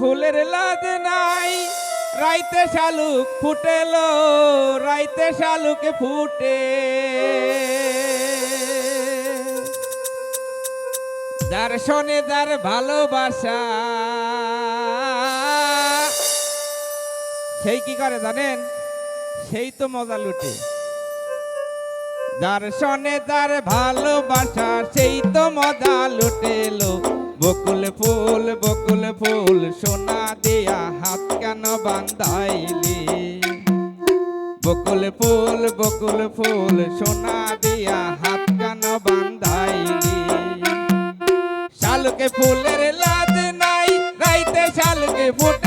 ফুলের লাজ নাই। রাইতে শালুক ফুটেলো, রাইতে শালুকে ফুটে। যার শোনে যার ভালোবাসা, সেই কি করে জানেন? সেই তো মজা লুটে। যার শোনে যার ভালোবাসা, সেই তো মজা লুটেলো। বকুল ফুল বকুল ফুল, সোনা দিয়া হাত কেন বান্ধাইলি? বকুল ফুল বকুল ফুল, সোনা দিয়া হাত কেন বান্ধাইলি? শালুকে ফুলের লাজ নাই, রাইতে শালুকে ফুটেলো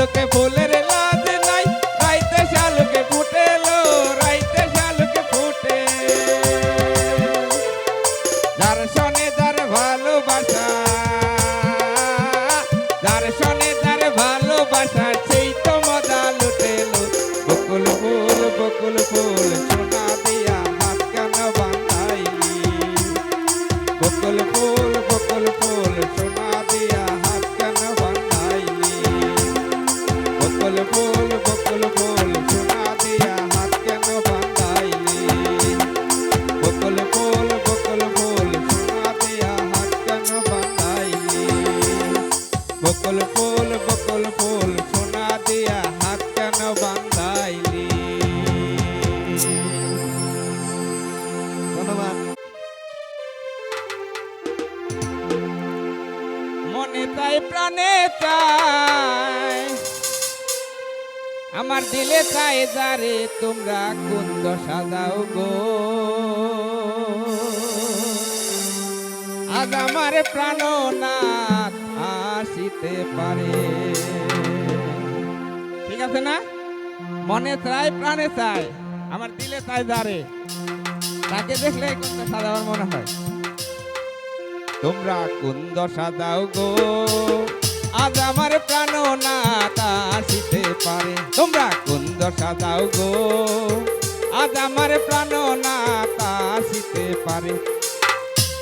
শালুকে ফুলের লাজ নাই রাইতে শালুকে ফুটেলো। বকুল আমার দিলে চাই যারে, তোমরা কুন্দ সাজাও গো। আজ আমার প্রাণনাথ আসিতে পারে। ঠিক আছে না? মনে চাই, প্রাণে চাই, আমার দিলে চাই যারে। তাকে দেখলে কুন্দ সাজাবার মনে হয়? তোমরা কুন্দ সাজাও গো? আজ আমার প্রাণ কুন্দ দাও গো। আজ আমার প্রাণ না আসিতে পারে।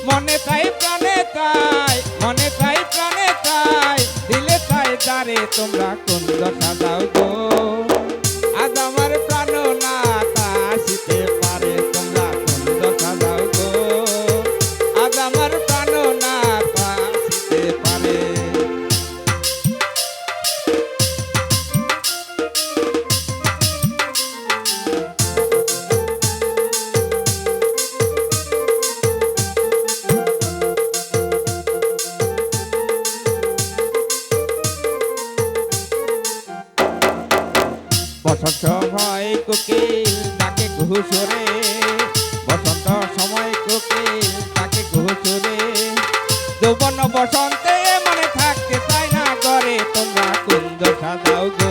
মনে তাই, প্রাণে তাই, মনে তাই, প্রাণে তাই, দিলে তাই দারে তোমরা কোন দশা দাও গো। কুন্দ সাজাও গো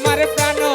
আমার প্রাণ